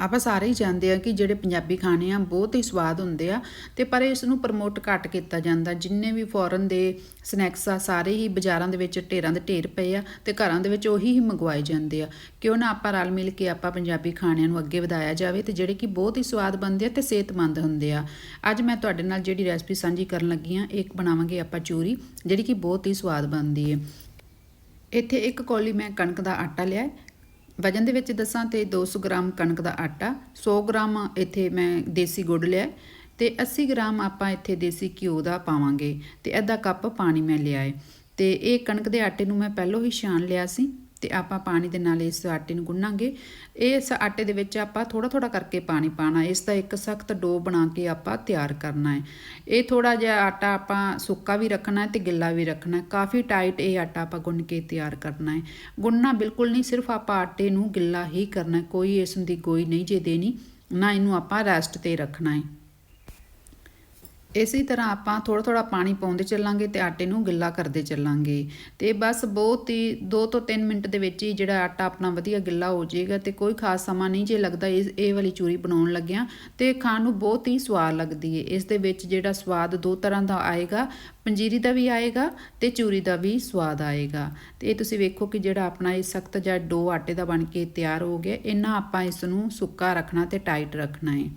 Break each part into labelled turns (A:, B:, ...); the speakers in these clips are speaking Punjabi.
A: ਆਪਾਂ ਸਾਰੇ ਹੀ ਜਾਣਦੇ ਆ ਕਿ ਜਿਹੜੇ ਪੰਜਾਬੀ ਖਾਣੇ ਆ ਬਹੁਤ ਹੀ ਸਵਾਦ ਹੁੰਦੇ ਆ ਤੇ ਪਰ ਇਸ ਨੂੰ ਪ੍ਰਮੋਟ ਘੱਟ ਕੀਤਾ ਜਾਂਦਾ। ਜਿੰਨੇ ਵੀ ਫੋਰਨ ਦੇ ਸਨੈਕਸ ਆ, ਸਾਰੇ ਹੀ ਬਾਜ਼ਾਰਾਂ ਦੇ ਵਿੱਚ ਢੇਰਾਂ ਦੇ ਢੇਰ ਪਏ ਆ ਤੇ ਘਰਾਂ ਦੇ ਵਿੱਚ ਉਹੀ ਹੀ ਮੰਗਵਾਏ ਜਾਂਦੇ ਆ। ਕਿਉਂ ਨਾ ਆਪਾਂ ਰਲ ਮਿਲ ਕੇ ਆਪਾਂ ਪੰਜਾਬੀ ਖਾਣਿਆਂ ਨੂੰ ਅੱਗੇ ਵਧਾਇਆ ਜਾਵੇ ਤੇ ਜਿਹੜੇ ਕਿ ਬਹੁਤ ਹੀ ਸਵਾਦ ਬਣਦੇ ਆ ਤੇ ਸਿਹਤਮੰਦ ਹੁੰਦੇ ਆ। ਅੱਜ ਮੈਂ ਤੁਹਾਡੇ ਨਾਲ ਜਿਹੜੀ ਰੈਸਪੀ ਸਾਂਝੀ ਕਰਨ ਲੱਗੀ ਆ, ਇੱਕ ਬਣਾਵਾਂਗੇ ਆਪਾਂ ਚੂਰੀ, ਜਿਹੜੀ ਕਿ ਬਹੁਤ ਹੀ ਸਵਾਦ ਬਣਦੀ ਹੈ ਇੱਥੇ ਇੱਕ ਕੌਲੀ ਮੈਂ ਕਣਕ ਦਾ ਆਟਾ ਲਿਆ ਵਜਨ ਦੇ ਵਿੱਚ ਦੱਸਾਂ ਤੇ 200 ਗ੍ਰਾਮ ਕਣਕ ਦਾ ਆਟਾ 100 ਗ੍ਰਾਮ ਇੱਥੇ ਮੈਂ ਦੇਸੀ ਗੁੜ ਲਿਆ ਹੈ ਤੇ 80 ਗ੍ਰਾਮ ਆਪਾਂ ਇੱਥੇ ਦੇਸੀ ਘਿਓ ਦਾ ਪਾਵਾਂਗੇ ਤੇ ਅੱਧਾ ਕੱਪ ਪਾਣੀ ਮੈਂ ਲਿਆ ਹੈ ਤੇ ਇਹ ਕਣਕ ਦੇ ਆਟੇ ਨੂੰ ਮੈਂ ਪਹਿਲਾਂ ਹੀ ਛਾਣ ਲਿਆ ਸੀ ਤੇ ਆਪਾਂ ਪਾਣੀ ਦੇ ਨਾਲ ਇਸ ਆਟੇ ਨੂੰ ਗੁੰਨਾਂਗੇ। ਇਸ ਆਟੇ ਦੇ ਵਿੱਚ ਆਪਾਂ ਥੋੜਾ ਥੋੜਾ ਕਰਕੇ ਪਾਣੀ ਪਾਣਾ ਇਸ ਦਾ ਇੱਕ ਸਖਤ ਡੋ ਬਣਾ ਕੇ ਆਪਾਂ ਤਿਆਰ ਕਰਨਾ ਹੈ। ਇਹ ਥੋੜਾ ਜਿਹਾ ਆਟਾ ਆਪਾਂ ਸੁੱਕਾ ਵੀ ਰੱਖਣਾ ਹੈ ਤੇ ਗਿੱਲਾ ਵੀ ਰੱਖਣਾ ਹੈ। ਕਾਫੀ ਟਾਈਟ ਇਹ ਆਟਾ ਆਪਾਂ ਗੁੰਨ ਕੇ ਤਿਆਰ ਕਰਨਾ ਹੈ। ਗੁੰਨਣਾ ਬਿਲਕੁਲ ਨਹੀਂ, ਸਿਰਫ ਆਪਾਂ ਆਟੇ ਨੂੰ ਗਿੱਲਾ ਹੀ ਕਰਨਾ ਕੋਈ ਇਸ ਦੀ ਗੋਈ ਨਹੀਂ, ਜੇ ਦੇਣੀ, ਨਾ ਇਹਨੂੰ ਆਪਾਂ ਰੈਸਟ ਤੇ ਰੱਖਣਾ ਹੈ। ਇਸੇ ਤਰ੍ਹਾਂ ਆਪਾਂ ਥੋੜਾ ਥੋੜਾ ਪਾਣੀ ਪਾਉਂਦੇ ਚੱਲਾਂਗੇ ਤੇ ਆਟੇ ਨੂੰ ਗਿੱਲਾ ਕਰਦੇ ਚੱਲਾਂਗੇ। ਤੇ ਬਸ ਬਹੁਤ ਹੀ 2 ਤੋਂ 3 ਮਿੰਟ ਦੇ ਵਿੱਚ ਹੀ ਜਿਹੜਾ ਆਟਾ ਆਪਣਾ ਵਧੀਆ ਗਿੱਲਾ ਹੋ ਜਾਏਗਾ ਤੇ ਕੋਈ ਖਾਸ ਸਮਾਂ ਨਹੀਂ ਜੇ ਲੱਗਦਾ ਇਸ, ਇਹ ਵਾਲੀ ਚੂਰੀ ਬਣਾਉਣ ਲੱਗਿਆਂ। ਤੇ ਖਾਣ ਨੂੰ ਬਹੁਤ ਹੀ ਸਵਾਦ ਲੱਗਦੀ ਹੈ ਇਸ ਦੇ ਵਿੱਚ ਜਿਹੜਾ ਸਵਾਦ ਦੋ ਤਰ੍ਹਾਂ ਦਾ ਆਏਗਾ, ਪੰਜੀਰੀ ਦਾ ਵੀ ਆਏਗਾ ਤੇ ਚੂਰੀ ਦਾ ਵੀ ਸਵਾਦ ਆਏਗਾ। ਤੇ ਇਹ ਤੁਸੀਂ ਵੇਖੋ ਕਿ ਜਿਹੜਾ ਆਪਣਾ ਇਹ ਸਖਤ ਜਾਂ ਡੋ ਆਟੇ ਦਾ ਬਣ ਕੇ ਤਿਆਰ ਹੋ ਗਿਆ ਇਹਨਾਂ ਆਪਾਂ ਇਸ ਨੂੰ ਸੁੱਕਾ ਰੱਖਣਾ ਤੇ ਟਾਈਟ ਰੱਖਣਾ ਏ।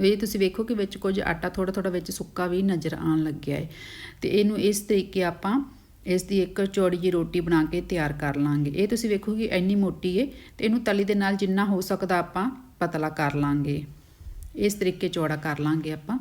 A: ਇਹ ਤੁਸੀਂ ਵੇਖੋ ਕਿ ਵਿੱਚ ਕੁਝ ਆਟਾ ਥੋੜਾ ਥੋੜਾ ਵਿੱਚ ਸੁੱਕਾ ਵੀ ਨਜ਼ਰ ਆਉਣ ਲੱਗਿਆ ਹੈ। ਤੇ ਇਹਨੂੰ ਇਸ ਤਰੀਕੇ ਆਪਾਂ ਇਸ ਦੀ ਇੱਕ ਚੌੜੀ ਜਿਹੀ ਰੋਟੀ ਬਣਾ ਕੇ ਤਿਆਰ ਕਰ ਲਾਂਗੇ। ਇਹ ਤੁਸੀਂ ਵੇਖੋ ਕਿ ਇੰਨੀ ਮੋਟੀ ਹੈ ਤੇ ਇਹਨੂੰ ਤਲੀ ਦੇ ਨਾਲ ਜਿੰਨਾ ਹੋ ਸਕਦਾ ਆਪਾਂ ਪਤਲਾ ਕਰ ਲਾਂਗੇ। ਇਸ ਤਰੀਕੇ ਚੌੜਾ ਕਰ ਲਾਂਗੇ ਆਪਾਂ।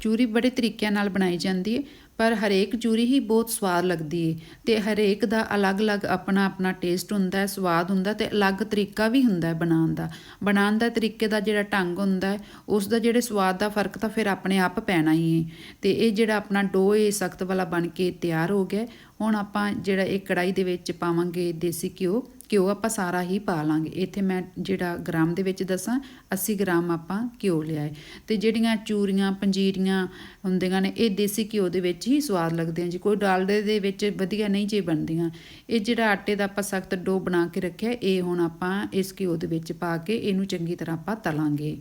A: ਚੂਰੀ ਬੜੇ ਤਰੀਕਿਆਂ ਨਾਲ ਬਣਾਈ ਜਾਂਦੀ ਹੈ। ਪਰ ਹਰੇਕ ਚੂਰੀ ਹੀ ਬਹੁਤ ਸਵਾਦ ਲੱਗਦੀ ਏ ਤੇ ਹਰੇਕ ਦਾ ਅਲੱਗ-ਅਲੱਗ ਆਪਣਾ ਆਪਣਾ ਟੇਸਟ ਹੁੰਦਾ ਹੈ, ਸਵਾਦ ਹੁੰਦਾ ਤੇ ਅਲੱਗ ਤਰੀਕਾ ਵੀ ਹੁੰਦਾ ਹੈ ਬਣਾਉਣ ਦਾ। ਬਣਾਉਣ ਦਾ ਤਰੀਕੇ ਦਾ ਜਿਹੜਾ ਢੰਗ ਹੁੰਦਾ ਹੈ, ਉਸ ਦਾ ਜਿਹੜੇ ਸਵਾਦ ਦਾ ਫ਼ਰਕ ਤਾਂ ਫਿਰ ਆਪਣੇ ਆਪ ਪੈਣਾ ਹੀ ਏ। ਤੇ ਇਹ ਜਿਹੜਾ ਆਪਣਾ ਡੋ ਏ ਸਖਤ ਵਾਲਾ ਬਣ ਕੇ ਤਿਆਰ ਹੋ ਗਿਆ ਹੁਣ ਆਪਾਂ ਜਿਹੜਾ ਇਹ ਕੜਾਈ ਦੇ ਵਿੱਚ ਪਾਵਾਂਗੇ ਦੇਸੀ ਘਿਓ ਘਿਓ ਆਪਾਂ ਸਾਰਾ ਹੀ ਪਾ ਲਾਂਗੇ। ਇੱਥੇ ਮੈਂ ਜਿਹੜਾ ਗ੍ਰਾਮ ਦੇ ਵਿੱਚ ਦੱਸਾਂ 80 ਗ੍ਰਾਮ ਆਪਾਂ ਘਿਓ ਲਿਆ ਹੈ। ਤੇ ਜਿਹੜੀਆਂ ਚੂਰੀਆਂ, ਪੰਜੀਰੀਆਂ ਹੁੰਦੀਆਂ ਨੇ, ਇਹ ਦੇਸੀ ਘਿਓ ਦੇ ਵਿੱਚ ਹੀ ਸਵਾਦ ਲੱਗਦੇ ਆ ਜੀ। ਕੋਈ ਡਾਲਡੇ ਦੇ ਵਿੱਚ ਵਧੀਆ ਨਹੀਂ ਜੇ ਬਣਦੀਆਂ। ਇਹ ਜਿਹੜਾ ਆਟੇ ਦਾ ਆਪਾਂ ਸਖਤ ਡੋ ਬਣਾ ਕੇ ਰੱਖਿਆ, ਇਹ ਹੁਣ ਆਪਾਂ ਇਸ ਘਿਓ ਦੇ ਵਿੱਚ ਪਾ ਕੇ ਇਹਨੂੰ ਚੰਗੀ ਤਰ੍ਹਾਂ ਆਪਾਂ ਤਲਾਂਗੇ।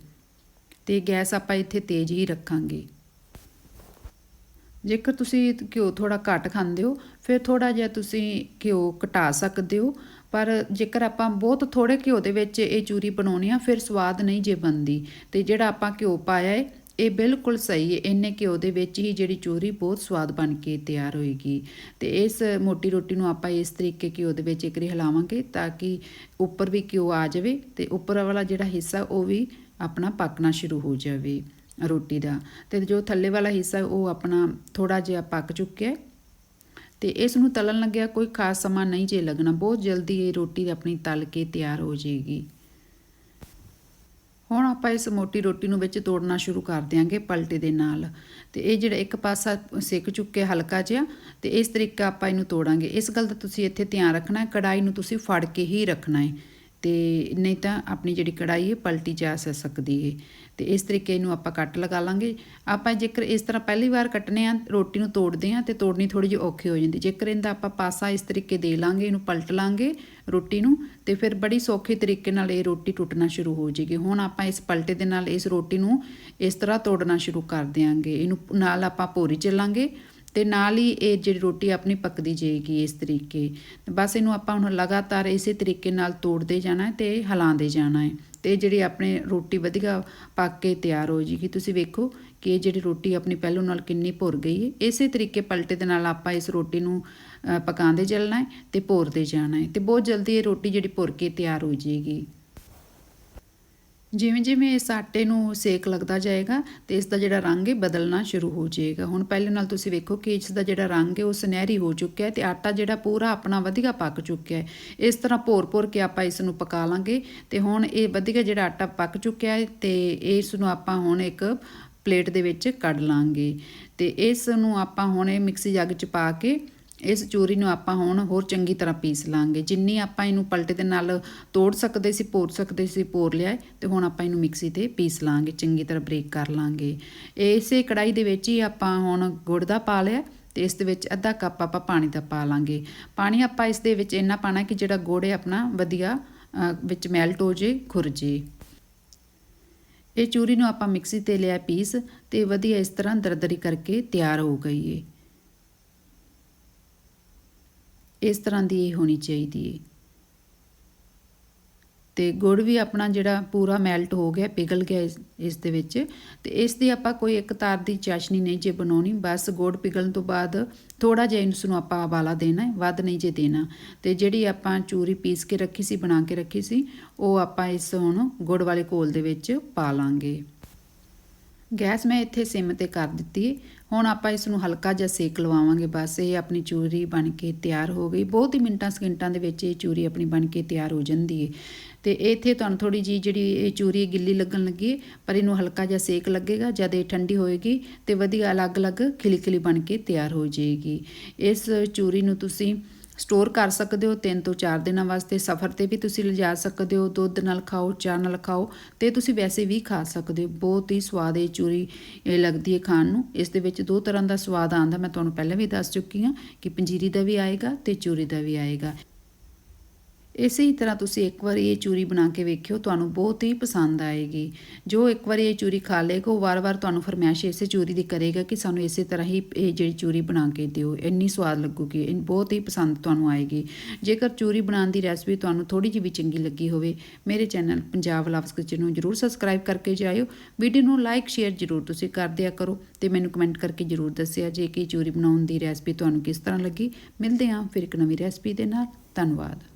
A: ਤੇ ਗੈਸ ਆਪਾਂ ਇੱਥੇ ਤੇਜ਼ ਹੀ ਰੱਖਾਂਗੇ। ਜੇਕਰ ਤੁਸੀਂ ਘਿਓ ਥੋੜਾ ਘੱਟ ਖਾਂਦੇ ਹੋ, ਫਿਰ ਥੋੜਾ ਜਿਹਾ ਤੁਸੀਂ ਘਿਓ ਘਟਾ ਸਕਦੇ ਹੋ। ਪਰ ਜੇਕਰ ਆਪਾਂ ਬਹੁਤ ਥੋੜੇ ਘਿਓ ਦੇ ਵਿੱਚ ਇਹ ਚੂਰੀ ਬਣਾਉਣੀ ਆ ਫਿਰ ਸਵਾਦ ਨਹੀਂ ਜੇ ਬਣਦੀ। ਤੇ ਜਿਹੜਾ ਆਪਾਂ ਘਿਓ ਪਾਇਆ ਹੈ ਇਹ ਬਿਲਕੁਲ ਸਹੀ ਹੈ ਇੰਨੇ ਘਿਓ ਦੇ ਵਿੱਚ ਹੀ ਜਿਹੜੀ ਚੂਰੀ ਬਹੁਤ ਸਵਾਦ ਬਣ ਕੇ ਤਿਆਰ ਹੋਏਗੀ। ਤੇ ਇਸ ਮੋਟੀ ਰੋਟੀ ਨੂੰ ਆਪਾਂ ਇਸ ਤਰੀਕੇ ਘਿਓ ਦੇ ਵਿੱਚ ਇੱਕਰੀ ਹਿਲਾਵਾਂਗੇ ਤਾਂ ਕਿ ਉੱਪਰ ਵੀ ਘਿਓ ਆ ਜਾਵੇ ਤੇ ਉੱਪਰ ਵਾਲਾ ਜਿਹੜਾ ਹਿੱਸਾ ਉਹ ਵੀ ਆਪਣਾ ਪੱਕਣਾ ਸ਼ੁਰੂ ਹੋ ਜਾਵੇ ਰੋਟੀ ਦਾ। ਤੇ ਜੋ ਥੱਲੇ ਵਾਲਾ ਹਿੱਸਾ ਉਹ ਆਪਣਾ ਥੋੜਾ ਜਿਹਾ ਪੱਕ ਚੁੱਕਿਆ ਤੇ ਇਸ ਨੂੰ ਤਲਣ ਲੱਗਿਆ ਕੋਈ ਖਾਸ ਸਮਾਂ ਨਹੀਂ ਜੇ ਲੱਗਣਾ। ਬਹੁਤ ਜਲਦੀ ਇਹ ਰੋਟੀ ਆਪਣੀ ਤਲ ਕੇ ਤਿਆਰ ਹੋ ਜਾਏਗੀ ਹੁਣ ਆਪਾਂ ਇਸ ਮੋਟੀ ਰੋਟੀ ਨੂੰ ਵਿੱਚ ਤੋੜਨਾ ਸ਼ੁਰੂ ਕਰ ਦਿਆਂਗੇ ਪਲਟੇ ਦੇ ਨਾਲ। ਤੇ ਇਹ ਜਿਹੜਾ ਇੱਕ ਪਾਸਾ ਸਿੱਕ ਚੁੱਕਿਆ ਹਲਕਾ ਜਿਹਾ, ਤੇ ਇਸ ਤਰੀਕਾ ਆਪਾਂ ਇਹਨੂੰ ਤੋੜਾਂਗੇ। ਇਸ ਗੱਲ ਦਾ ਤੁਸੀਂ ਇੱਥੇ ਧਿਆਨ ਰੱਖਣਾ ਹੈ ਕੜਾਈ ਨੂੰ ਤੁਸੀਂ ਫੜ ਕੇ ਹੀ ਰੱਖਣਾ ਹੈ। ਤੇ ਨਹੀਂ ਤਾਂ ਆਪਣੀ ਜਿਹੜੀ ਕੜਾਈ ਹੈ, ਪਲਟੀ ਜਾ ਸਕਦੀ ਹੈ। ਤੇ ਇਸ ਤਰੀਕੇ ਇਹਨੂੰ ਆਪਾਂ ਕੱਟ ਲਗਾ ਲਾਂਗੇ। ਆਪਾਂ ਜੇਕਰ ਇਸ ਤਰ੍ਹਾਂ ਪਹਿਲੀ ਵਾਰ ਕੱਟਨੇ ਆ, ਰੋਟੀ ਨੂੰ ਤੋੜਦੇ ਆ ਤੇ ਤੋੜਨੀ ਥੋੜੀ ਜਿਹੀ ਔਖੀ ਹੋ ਜਾਂਦੀ। ਜੇਕਰ ਇਹਦਾ ਆਪਾਂ ਪਾਸਾ ਇਸ ਤਰੀਕੇ ਦੇ ਲਾਂਗੇ, ਇਹਨੂੰ ਪਲਟ ਲਾਂਗੇ ਰੋਟੀ ਨੂੰ, ਤੇ ਫਿਰ ਬੜੀ ਸੌਖੇ ਤਰੀਕੇ ਨਾਲ ਇਹ ਰੋਟੀ ਟੁੱਟਣਾ ਸ਼ੁਰੂ ਹੋ ਜਾਏਗੀ ਹੁਣ ਆਪਾਂ ਇਸ ਪਲਟੇ ਦੇ ਨਾਲ ਇਸ ਰੋਟੀ ਨੂੰ ਇਸ ਤਰ੍ਹਾਂ ਤੋੜਨਾ ਸ਼ੁਰੂ ਕਰ ਦਿਆਂਗੇ। ਇਹਨੂੰ ਨਾਲ ਆਪਾਂ ਭੋਰੀ ਚੱਲਾਂਗੇ। ਤੇ ਨਾਲ ਹੀ ਇਹ ਜਿਹੜੀ ਰੋਟੀ ਆਪਣੀ ਪੱਕਦੀ ਜਾਏਗੀ ਇਸ ਤਰੀਕੇ। ਬਸ ਇਹਨੂੰ ਆਪਾਂ ਹੁਣ ਲਗਾਤਾਰ ਇਸੇ ਤਰੀਕੇ ਨਾਲ ਤੋੜਦੇ ਜਾਣਾ ਹੈ ਤੇ ਹਿਲਾਉਂਦੇ ਜਾਣਾ ਹੈ। ਤੇ ਜਿਹੜੀ ਆਪਣੇ ਰੋਟੀ ਵਧੀਆ ਪੱਕ ਕੇ ਤਿਆਰ ਹੋ ਜੇਗੀ ਤੁਸੀਂ ਵੇਖੋ ਕਿ ਇਹ ਜਿਹੜੀ ਰੋਟੀ ਆਪਣੀ ਪਹਿਲੋਂ ਨਾਲ ਕਿੰਨੀ ਭੁਰ ਗਈ ਹੈ। ਇਸੇ ਤਰੀਕੇ ਪਲਟੇ ਦੇ ਨਾਲ ਆਪਾਂ ਇਸ ਰੋਟੀ ਨੂੰ ਪਕਾਉਂਦੇ ਚੱਲਣਾ ਹੈ ਤੇ ਭੋਰਦੇ ਜਾਣਾ ਹੈ। ਤੇ ਬਹੁਤ ਜਲਦੀ ਇਹ ਰੋਟੀ ਜਿਹੜੀ ਭੁਰ ਕੇ ਤਿਆਰ ਹੋ ਜੇਗੀ ਜਿਵੇਂ ਜਿਵੇਂ ਇਸ ਆਟੇ ਨੂੰ ਸੇਕ ਲੱਗਦਾ ਜਾਏਗਾ ਤੇ ਇਸ ਦਾ ਜਿਹੜਾ ਰੰਗ ਹੈ ਬਦਲਣਾ ਸ਼ੁਰੂ ਹੋ ਜਾਏਗਾ। ਹੁਣ ਪਹਿਲੇ ਨਾਲ ਤੁਸੀਂ ਵੇਖੋ ਕਿ ਇਸ ਦਾ ਜਿਹੜਾ ਰੰਗ ਹੈ ਉਹ ਸੁਨਹਿਰੀ ਹੋ ਚੁੱਕਿਆ ਹੈ ਤੇ ਆਟਾ ਜਿਹੜਾ ਪੂਰਾ ਆਪਣਾ ਵਧੀਆ ਪੱਕ ਚੁੱਕਿਆ ਹੈ। ਇਸ ਤਰ੍ਹਾਂ ਭੋਰ-ਭੋਰ ਕੇ ਆਪਾਂ ਇਸ ਨੂੰ ਪਕਾ ਲਾਂਗੇ ਤੇ ਹੁਣ ਇਹ ਵਧੀਆ ਜਿਹੜਾ ਆਟਾ ਪੱਕ ਚੁੱਕਿਆ ਹੈ ਤੇ ਇਸ ਨੂੰ ਆਪਾਂ ਹੁਣ ਇੱਕ ਪਲੇਟ ਦੇ ਵਿੱਚ ਕੱਢ ਲਾਂਗੇ ਤੇ ਇਸ ਨੂੰ ਆਪਾਂ ਹੁਣ ਇਹ ਮਿਕਸੀ ਜੱਗ 'ਚ ਪਾ ਕੇ ਇਸ ਚੂਰੀ ਨੂੰ ਆਪਾਂ ਹੁਣ ਹੋਰ ਚੰਗੀ ਤਰ੍ਹਾਂ ਪੀਸ ਲਾਂਗੇ। ਜਿੰਨੀ ਆਪਾਂ ਇਹਨੂੰ ਪਲਟੇ ਦੇ ਨਾਲ ਤੋੜ ਸਕਦੇ ਸੀ ਪੋਰ ਸਕਦੇ ਸੀ ਪੋਰ ਲਿਆ ਤੇ ਹੁਣ ਆਪਾਂ ਇਹਨੂੰ ਮਿਕਸੀ ਤੇ ਪੀਸ ਲਾਂਗੇ, ਚੰਗੀ ਤਰ੍ਹਾਂ ਬ੍ਰੇਕ ਕਰ ਲਾਂਗੇ। ਇਸੇ ਕੜਾਈ ਦੇ ਵਿੱਚ ਹੀ ਆਪਾਂ ਹੁਣ ਗੁੜ ਦਾ ਪਾ ਲਿਆ, ਤੇ ਇਸ ਦੇ ਵਿੱਚ ਅੱਧਾ ਕੱਪ ਆਪਾਂ ਪਾਣੀ ਦਾ ਪਾ ਲਾਂਗੇ। ਪਾਣੀ ਆਪਾਂ ਇਸ ਦੇ ਵਿੱਚ ਇੰਨਾ ਪਾਣਾ ਕਿ ਜਿਹੜਾ ਗੁੜ ਹੈ ਆਪਣਾ ਵਧੀਆ ਵਿੱਚ ਮੈਲਟ ਹੋ ਜੇ, ਖੁਰ ਜੇ। ਇਹ ਚੂਰੀ ਨੂੰ ਆਪਾਂ ਮਿਕਸੀ ਤੇ ਲਿਆ ਪੀਸ, ਤੇ ਵਧੀਆ ਇਸ ਤਰ੍ਹਾਂ ਦਰਦਰੀ ਕਰਕੇ ਤਿਆਰ ਹੋ ਗਈ ਏ। ਇਸ ਤਰ੍ਹਾਂ ਦੀ ਇਹ ਹੋਣੀ ਚਾਹੀਦੀ ਹੈ ਤੇ ਗੁੜ ਵੀ ਆਪਣਾ ਜਿਹੜਾ ਪੂਰਾ ਮੈਲਟ ਹੋ ਗਿਆ, ਪਿਘਲ ਗਿਆ ਇਸ ਇਸ ਦੇ ਵਿੱਚ। ਤੇ ਇਸ ਦੀ ਆਪਾਂ ਕੋਈ ਇੱਕ ਤਾਰ ਦੀ ਚਾਸ਼ਨੀ ਨਹੀਂ ਜੇ ਬਣਾਉਣੀ, ਬਸ ਗੁੜ ਪਿਘਲਣ ਤੋਂ ਬਾਅਦ ਥੋੜਾ ਜਿਹਾ ਇਸ ਨੂੰ ਆਪਾਂ ਉਬਾਲਾ ਦੇਣਾ ਹੈ ਵੱਧ ਨਹੀਂ ਜੇ ਦੇਣਾ। ਤੇ ਜਿਹੜੀ ਆਪਾਂ ਚੂਰੀ ਪੀਸ ਕੇ ਰੱਖੀ ਸੀ, ਬਣਾ ਕੇ ਰੱਖੀ ਸੀ, ਉਹ ਆਪਾਂ ਇਸ ਹੁਣ ਗੁੜ ਵਾਲੇ ਘੋਲ ਦੇ ਵਿੱਚ ਪਾ ਲਾਂਗੇ। ਗੈਸ ਮੈਂ ਇੱਥੇ ਸਿਮ ਤੇ ਕਰ ਦਿੱਤੀ ਹੈ ਹੁਣ ਆਪਾਂ ਇਸ ਨੂੰ ਹਲਕਾ ਜਿਹਾ ਸੇਕ ਲਵਾਵਾਂਗੇ ਬਸ। ਇਹ ਆਪਣੀ ਚੂਰੀ ਬਣ ਕੇ ਤਿਆਰ ਹੋ ਗਈ। ਬਹੁਤ ਹੀ ਮਿੰਟਾਂ ਸਕਿੰਟਾਂ ਦੇ ਵਿੱਚ ਇਹ ਚੂਰੀ ਆਪਣੀ ਬਣ ਕੇ ਤਿਆਰ ਹੋ ਜਾਂਦੀ ਹੈ ਤੇ ਇੱਥੇ ਤੁਹਾਨੂੰ ਥੋੜੀ ਜੀ ਜਿਹੜੀ ਇਹ ਚੂਰੀ ਗਿੱਲੀ ਲੱਗਣ ਲੱਗੀ ਹੈ, ਪਰ ਇਹਨੂੰ ਹਲਕਾ ਜਿਹਾ ਸੇਕ ਲੱਗੇਗਾ। ਜਦ ਇਹ ਠੰਡੀ ਹੋਏਗੀ ਤੇ ਵਧੀਆ ਅਲੱਗ-ਅਲੱਗ ਖਿਲੀ-ਖਿਲੀ ਬਣ ਕੇ ਤਿਆਰ ਹੋ ਜਾਏਗੀ। ਇਸ ਚੂਰੀ ਨੂੰ ਤੁਸੀਂ ਸਟੋਰ ਕਰ ਸਕਦੇ ਹੋ 3 ਤੋਂ 4 ਦਿਨਾਂ ਵਾਸਤੇ, ਸਫ਼ਰ ਤੇ ਵੀ ਤੁਸੀਂ ਲਿਜਾ ਸਕਦੇ ਹੋ, ਦੁੱਧ ਨਾਲ ਖਾਓ, ਚਾਹ ਨਾਲ ਖਾਓ ਤੇ ਤੁਸੀਂ ਵੈਸੇ ਵੀ ਖਾ ਸਕਦੇ ਹੋ। ਬਹੁਤ ਹੀ ਸਵਾਦ ਇਹ ਚੂਰੀ, ਇਹ ਲੱਗਦੀ ਹੈ ਖਾਣ ਨੂੰ। ਇਸ ਦੇ ਵਿੱਚ ਦੋ ਤਰ੍ਹਾਂ ਦਾ ਸਵਾਦ ਆਉਂਦਾ, ਮੈਂ ਤੁਹਾਨੂੰ ਪਹਿਲਾਂ ਵੀ ਦੱਸ ਚੁੱਕੀ ਹਾਂ ਕਿ ਪੰਜੀਰੀ ਦਾ ਵੀ ਆਏਗਾ ਤੇ ਚੂਰੀ ਦਾ ਵੀ ਆਏਗਾ। ਇਸੇ ਹੀ ਤਰ੍ਹਾਂ ਤੁਸੀਂ ਇੱਕ ਵਾਰੀ ਇਹ ਚੂਰੀ ਬਣਾ ਕੇ ਵੇਖਿਓ, ਤੁਹਾਨੂੰ ਬਹੁਤ ਹੀ ਪਸੰਦ ਆਏਗੀ। ਜੋ ਇੱਕ ਵਾਰੀ ਇਹ ਚੂਰੀ ਖਾ ਲੇਗਾ ਉਹ ਵਾਰ-ਵਾਰ ਤੁਹਾਨੂੰ ਫਰਮਾਇਸ਼ ਇਸੇ ਚੂਰੀ ਦੀ ਕਰੇਗਾ ਕਿ ਸਾਨੂੰ ਇਸੇ ਤਰ੍ਹਾਂ ਹੀ ਇਹ ਜਿਹੜੀ ਚੂਰੀ ਬਣਾ ਕੇ ਦਿਓ। ਇੰਨੀ ਸਵਾਦ ਲੱਗੂਗੀ, ਇਹ ਬਹੁਤ ਹੀ ਪਸੰਦ ਤੁਹਾਨੂੰ ਆਏਗੀ। ਜੇਕਰ ਚੂਰੀ ਬਣਾਉਣ ਦੀ ਰੈਸਪੀ ਤੁਹਾਨੂੰ ਥੋੜੀ ਜਿਹੀ ਵੀ ਚੰਗੀ ਲੱਗੀ ਹੋਵੇ, ਮੇਰੇ ਚੈਨਲ ਪੰਜਾਬ ਲਵਸ ਕਿਚਨ ਨੂੰ ਜਰੂਰ ਸਬਸਕ੍ਰਾਈਬ ਕਰਕੇ ਜਾਇਓ। ਵੀਡੀਓ ਨੂੰ ਲਾਈਕ ਸ਼ੇਅਰ ਜਰੂਰ ਤੁਸੀਂ ਕਰ ਦਿਆ ਕਰੋ ਤੇ ਮੈਨੂੰ ਕਮੈਂਟ ਕਰਕੇ ਜਰੂਰ ਦੱਸਿਆ ਜੇ ਕਿ ਚੂਰੀ ਬਣਾਉਣ ਦੀ ਰੈਸਪੀ ਤੁਹਾਨੂੰ ਕਿਸ ਤਰ੍ਹਾਂ ਲੱਗੀ। ਮਿਲਦੇ ਹਾਂ ਫਿਰ ਇੱਕ ਨਵੀਂ ਰੈਸਪੀ ਦੇ ਨਾਲ। ਧੰਨਵਾਦ।